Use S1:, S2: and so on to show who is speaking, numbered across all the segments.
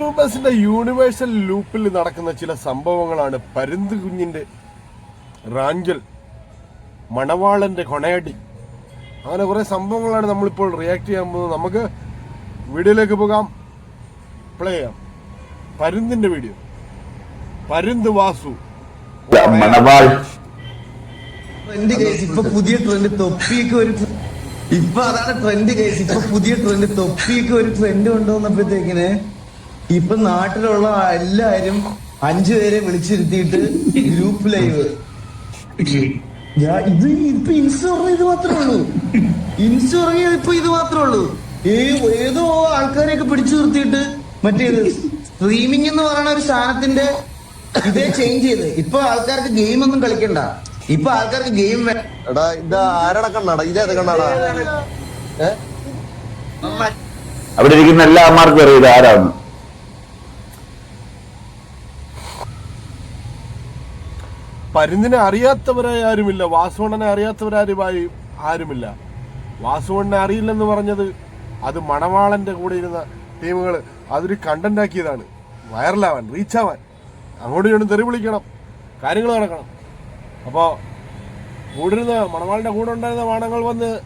S1: യൂട്യൂബേഴ്സിന്റെ universal ലൂപ്പിൽ നടക്കുന്ന ചില സംഭവങ്ങളാണ് പരുന്ത് കുഞ്ഞിന്റെ റാഞ്ചൽ മണവാളന്റെ കൊണയടി. അങ്ങനെ കുറെ സംഭവങ്ങളാണ് നമ്മളിപ്പോൾ റിയാക്ട് ചെയ്യാൻ പോകുന്നത്. നമുക്ക് വീഡിയോയിലേക്ക് പോകാം. പ്ലേ ചെയ്യാം. പരുന്തിന്റെ വീഡിയോ പരുന്ത് വാസു.
S2: മണവാൾ.
S3: ഇപ്പൊ പുതിയ ട്രെൻഡ് തൊപ്പിയൊക്കെ ഒരു ഇപ്പൊ അതാണ് ട്രെൻഡ് കേസ് ഇപ്പൊ പുതിയ ട്രെൻഡ് തൊപ്പിയൊക്കെ ഒരു ട്രെൻഡ് കൊണ്ടുവന്നപ്പോഴത്തേക്കിന് ഇപ്പൊ നാട്ടിലുള്ള എല്ലാരും അഞ്ചു പേരെ വിളിച്ചിരുത്തിയിട്ട് ഗ്രൂപ്പ് ലൈവ് ഇത് ഇപ്പൊ ഇൻസ്റ്റ ഇത് മാത്രമേ ഉള്ളൂ. ഇൻസ്റ്റ പറഞ്ഞ ഇപ്പൊ ഇത് മാത്രമേ ഉള്ളൂ. ഏ ഏതോ ആൾക്കാരെയൊക്കെ പിടിച്ചു നിർത്തിയിട്ട് മറ്റേത് സ്ട്രീമിംഗ് എന്ന് പറയുന്ന ഒരു സാധനത്തിന്റെ ഇതേ ചേഞ്ച് ചെയ്ത്. ഇപ്പൊ ആൾക്കാർക്ക് ഗെയിം ഒന്നും കളിക്കണ്ട. ഇപ്പൊ ആൾക്കാർക്ക് ഗെയിം
S4: എടാ ഇത് ആരട കണ്ണാടാ ഇതേത് കണ്ണാടാ?
S2: അവിടെ ഇരിക്കുന്ന എല്ലാ അമ്മമാർക്കും അറിയാം ഇത്
S1: പരുന്തിനെ അറിയാത്തവരായി ആരുമില്ല വാസുവണ്ണനെ അറിയാത്തവരാരുമായി ആരുമില്ല. വാസുവണ്ണനെ അറിയില്ലെന്ന് പറഞ്ഞത് അത് മണവാളന്റെ കൂടെ ഇരുന്ന ടീമുകൾ അതൊരു കണ്ടന്റ് ആക്കിയതാണ്. വൈറലാവാൻ റീച്ചാവാൻ. അങ്ങോട്ട് ഇങ്ങോട്ടും തെറി വിളിക്കണം. കാര്യങ്ങൾ നടക്കണം. അപ്പോൾ കൂടിരുന്ന മണവാളിന്റെ കൂടെ ഉണ്ടായിരുന്ന വാണങ്ങൾ വന്ന്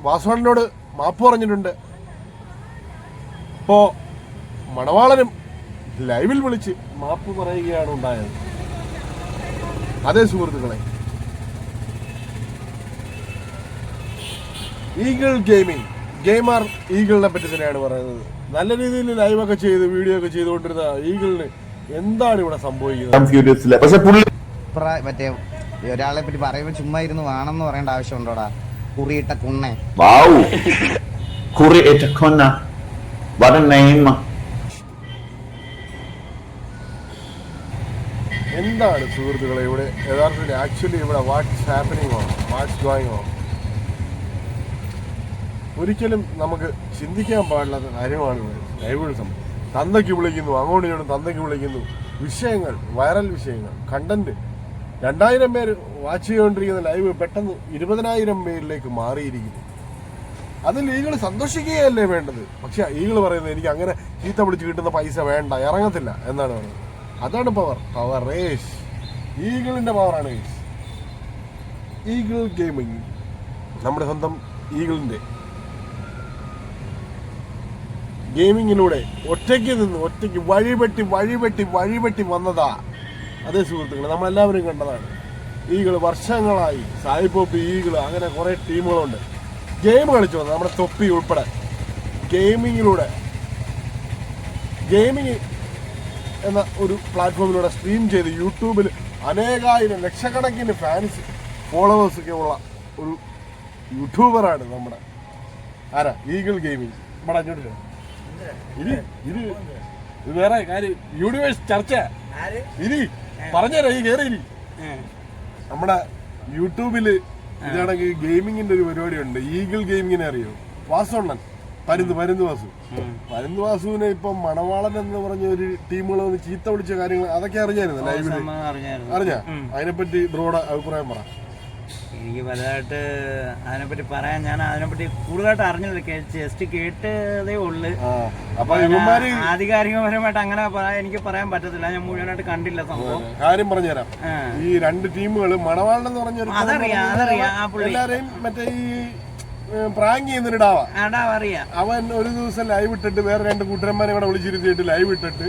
S1: വാസുവണ്ണനോട് മാപ്പ് പറഞ്ഞിട്ടുണ്ട്. അപ്പോൾ മണവാളനും ലൈവിൽ വിളിച്ച് മാപ്പ് പറയുകയാണ് ഉണ്ടായത്. അതെ സുഹൃത്തുക്കളെ. Eagle gaming. ഗെയിമർ ഈഗിളിനെ പറ്റി തന്നെയാണ് പറയുന്നത്. നല്ല രീതിയിൽ ലൈവ് ഒക്കെ ചെയ്ത് വീഡിയോ ഒക്കെ ചെയ്തുകൊണ്ടിരുന്ന ഈഗിളിന് എന്താണ് ഇവിടെ സംഭവിക്കുന്നത്?
S3: മറ്റേ ഒരാളെ പറ്റി പറയുമ്പോ ചുമ്മാ ഇരുന്ന് വേണമെന്ന് പറയേണ്ട ആവശ്യമുണ്ടോടാ? കുറിയിട്ട കുണ്ണേ.
S2: വാവു കുറി ഏറ്റ കൊന്ന what a
S1: എന്താണ് സുഹൃത്തുക്കളെ ഇവിടെ യഥാർത്ഥത്തിൽ ആക്ച്വലി ഇവിടെ വാട്ട്സ് ഹാപ്പനിങ് ആണ് വാട്ട്സ് ഗോയിങ് ഓൺ ഒരിക്കലും നമുക്ക് ചിന്തിക്കാൻ പാടില്ലാത്ത കാര്യമാണ് ഇവിടെ. ലൈവുകൾ തന്തയ്ക്ക് വിളിക്കുന്നു അങ്ങോട്ട് ഇങ്ങോട്ടും തന്തയ്ക്ക് വിളിക്കുന്നു. വിഷയങ്ങൾ വൈറൽ വിഷയങ്ങൾ കണ്ടന്റ് രണ്ടായിരം പേര് വാച്ച് ചെയ്തുകൊണ്ടിരിക്കുന്ന ലൈവ് പെട്ടെന്ന് ഇരുപതിനായിരം പേരിലേക്ക് മാറിയിരിക്കുന്നു. അതിൽ ഈകൾ സന്തോഷിക്കുകയല്ലേ വേണ്ടത്? പക്ഷെ ഈകൾ പറയുന്നത് എനിക്ക് അങ്ങനെ ചീത്ത പിടിച്ച് കിട്ടുന്ന പൈസ വേണ്ട ഇറങ്ങത്തില്ല എന്നാണ് പറയുന്നത്. അതാണ് പവർ പവർ റേസ് ഈഗിളിന്റെ പവറാണ് റേസ് ഈഗിൾ ഗെയിമിംഗ് നമ്മുടെ സ്വന്തം ഈഗിളിന്റെ ഗെയിമിങ്ങിലൂടെ ഒറ്റയ്ക്ക് നിന്ന് ഒറ്റയ്ക്ക് വഴിപെട്ടി വഴിപെട്ടി വഴിപെട്ടി വന്നതാ. അതേ സുഹൃത്തുക്കളെ നമ്മളെല്ലാവരും കണ്ടതാണ്. ഈഗിൾ വർഷങ്ങളായി സായിപ്പോപ്പ് ഈഗിൾ അങ്ങനെ കുറേ ടീമുകളുണ്ട്. ഗെയിം കളിച്ചു വന്നത് നമ്മുടെ തൊപ്പി ഉൾപ്പെടെ. ഗെയിമിങ്ങിലൂടെ ഗെയിമിങ് എന്ന ഒരു പ്ലാറ്റ്ഫോമിലൂടെ സ്ട്രീം ചെയ്ത് യൂട്യൂബിൽ അനേകായിരം ലക്ഷക്കണക്കിന് ഫാൻസ് ഫോളോവേഴ്സൊക്കെ ഉള്ള ഒരു യൂട്യൂബറാണ് നമ്മുടെ ആരാ? ഈഗിൾ ഗെയിമിംഗ് നമ്മുടെ അങ്ങോട്ട് ഇനി ഇനി ഇത് വേറെ കാര്യം. യൂണിവേഴ്സ് ചർച്ച. ഇനി പറഞ്ഞുതരാം ഈ കയറി ഇനി. നമ്മുടെ യൂട്യൂബിൽ ഇതാണെങ്കിൽ ഗെയിമിങ്ങിന്റെ ഒരു പരിപാടി ഉണ്ട് ഈഗിൾ ഗെയിമിങ്ങിനെ അറിയോ? വാസുണ്ണൻ പരുന്ത് പരുന്ത് വാസു. പരുന്ത് വാസുവിനെ ഇപ്പൊ മണവാളൻ എന്ന് പറഞ്ഞ ഒരു ടീമുകൾ വന്ന് ചീത്ത വിളിച്ച കാര്യങ്ങൾ അതൊക്കെ അറിഞ്ഞായിരുന്നു ലൈവിൽ? അറിഞ്ഞ? അതിനെപ്പറ്റി ബ്രോയുടെ അഭിപ്രായം പറ.
S5: എനിക്ക് വലുതായിട്ട് അതിനെപ്പറ്റി പറയാൻ ഞാൻ അതിനെപ്പറ്റി കൂടുതലായിട്ട് അറിഞ്ഞില്ല. ജസ്റ്റ് കേട്ടതേ ഉള്ളു. ആധികാരികപരമായിട്ട് അങ്ങനെ എനിക്ക് പറയാൻ പറ്റത്തില്ല. ഞാൻ മുഴുവനായിട്ട് കണ്ടില്ല സംഭവം.
S1: കാര്യം പറഞ്ഞുതരാം. ഈ രണ്ട് ടീമുകൾ മണവാളൻ എന്ന് പറഞ്ഞ
S5: അതറിയാം, അതറിയാം, ആ പുള്ളി.
S1: എല്ലാരെയും മറ്റേ ഈ പ്രാങ്ക്
S5: ചെയ്യുന്ന ഡാവ.
S1: അവൻ ഒരു ദിവസം ലൈവ് ഇട്ടിട്ട് വേറെ രണ്ട് കൂട്ടരന്മാരെ കൂടെ വിളിച്ചിരുത്തിയിട്ട് ലൈവ് ഇട്ടിട്ട്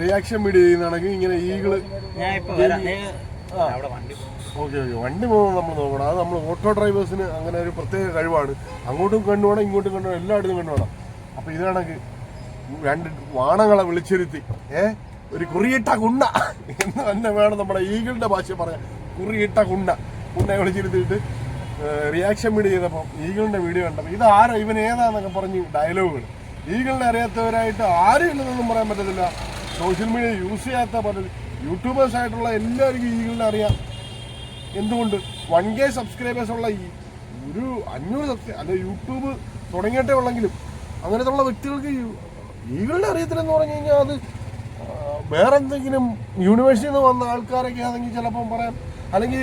S1: റിയാക്ഷൻ വീഡിയോ ചെയ്യുന്നതാണെങ്കിൽ ഇങ്ങനെ
S5: ഈകൾ പോ.
S1: Okay okay. വണ്ടി പോകുന്നത് നമ്മൾ നോക്കണം. അത് നമ്മൾ ഓട്ടോ ഡ്രൈവേഴ്സിന് അങ്ങനെ ഒരു പ്രത്യേക കഴിവാണ്. അങ്ങോട്ടും കണ്ടുവേണം ഇങ്ങോട്ടും കണ്ടുവേണം എല്ലായിടത്തും കണ്ടുവേണം അപ്പൊ ഇതാണെങ്കിൽ രണ്ട് വാണങ്ങളെ വിളിച്ചിരുത്തി. ഏ? ഒരു കുറിയിട്ട കുണ്ട. എന്ന് തന്നെ വേണം നമ്മുടെ ഈഗിളിന്റെ ഭാഷ പറയാൻ. കുറിയിട്ട കുണ്ട. കുണ്ണയെ വിളിച്ചിരുത്തിയിട്ട് റിയാക്ഷൻ വീഡിയോ ചെയ്തപ്പോൾ ഈഗിളിന്റെ വീഡിയോ കണ്ടപ്പോൾ ഇത് ആരോ ഇവൻ ഏതാണെന്നൊക്കെ പറഞ്ഞ് ഡയലോഗുകൾ ഈഗിളിനെ അറിയാത്തവരായിട്ട് ആരും ഇല്ലെന്നൊന്നും പറയാൻ പറ്റത്തില്ല. സോഷ്യൽ മീഡിയ യൂസ് ചെയ്യാത്ത പല യൂട്യൂബേഴ്സ് ആയിട്ടുള്ള എല്ലാവർക്കും ഈഗിളിനെ അറിയാം. എന്തുകൊണ്ട്? വൺ കെ സബ്സ്ക്രൈബേഴ്സ് ഉള്ള ഈ ഒരു അഞ്ഞൂറ് സബ്സ്ക്രൈബ് അല്ലെ യൂട്യൂബ് തുടങ്ങിയിട്ടേ ഉള്ളെങ്കിലും അങ്ങനത്തെ ഉള്ള വ്യക്തികൾക്ക് ഈഗിളിനെ അറിയത്തില്ലെന്ന് പറഞ്ഞു കഴിഞ്ഞാൽ അത് വേറെന്തെങ്കിലും യൂണിവേഴ്സിറ്റിയിൽ നിന്ന് വന്ന ആൾക്കാരൊക്കെ ആണെങ്കിൽ ചിലപ്പം പറയാം. അല്ലെങ്കിൽ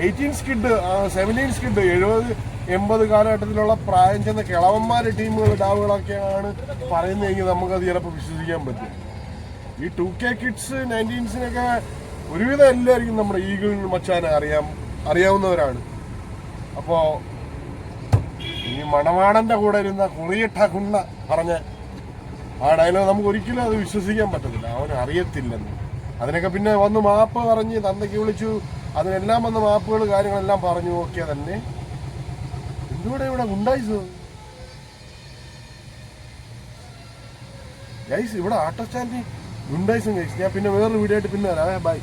S1: എയ്റ്റീൻ സ്കിഡ് സെവന്റീൻ സ്കിഡ് എഴുപത് എൺപത് കാലഘട്ടത്തിലുള്ള പ്രായം ചെന്ന കിളവന്മാർ ടീമുകൾ ഡാവുകളൊക്കെയാണ് പറയുന്നതെങ്കിൽ നമുക്കത് ചിലപ്പോൾ വിശ്വസിക്കാൻ പറ്റും. ഈ ടു കെ കിഡ്സ് നയന്റീൻസിനൊക്കെ ഒരുവിധം എല്ലാവർക്കും നമ്മുടെ ഈഗിൾ മച്ചാനെ അറിയാം അറിയാവുന്നവരാണ്. അപ്പോൾ ഈ മണവാണന്റെ കൂടെ ഇരുന്ന കുറിയിട്ട കുണ്ണ പറഞ്ഞ ആ ഡയലോഗ് നമുക്ക് ഒരിക്കലും അത് വിശ്വസിക്കാൻ പറ്റത്തില്ല. അവൻ അറിയത്തില്ലെന്ന് അതിനൊക്കെ പിന്നെ വന്ന് മാപ്പ് പറഞ്ഞ് തന്തയ്ക്ക് വിളിച്ചു അതിനെല്ലാം വന്ന് മാപ്പുകൾ കാര്യങ്ങളെല്ലാം പറഞ്ഞു നോക്കിയാൽ തന്നെ. എന്തുകൂടെ ഇവിടെ ഉണ്ടായിസോ ഗൈസ് ഇവിടെ ആട്ടോ സ്റ്റാൻഡിൽ ഗുണ്ടായിസും ഗൈസ്. ഞാൻ പിന്നെ വേറൊരു വീഡിയോ ആയിട്ട് പിന്നെ വരാം. ബൈ.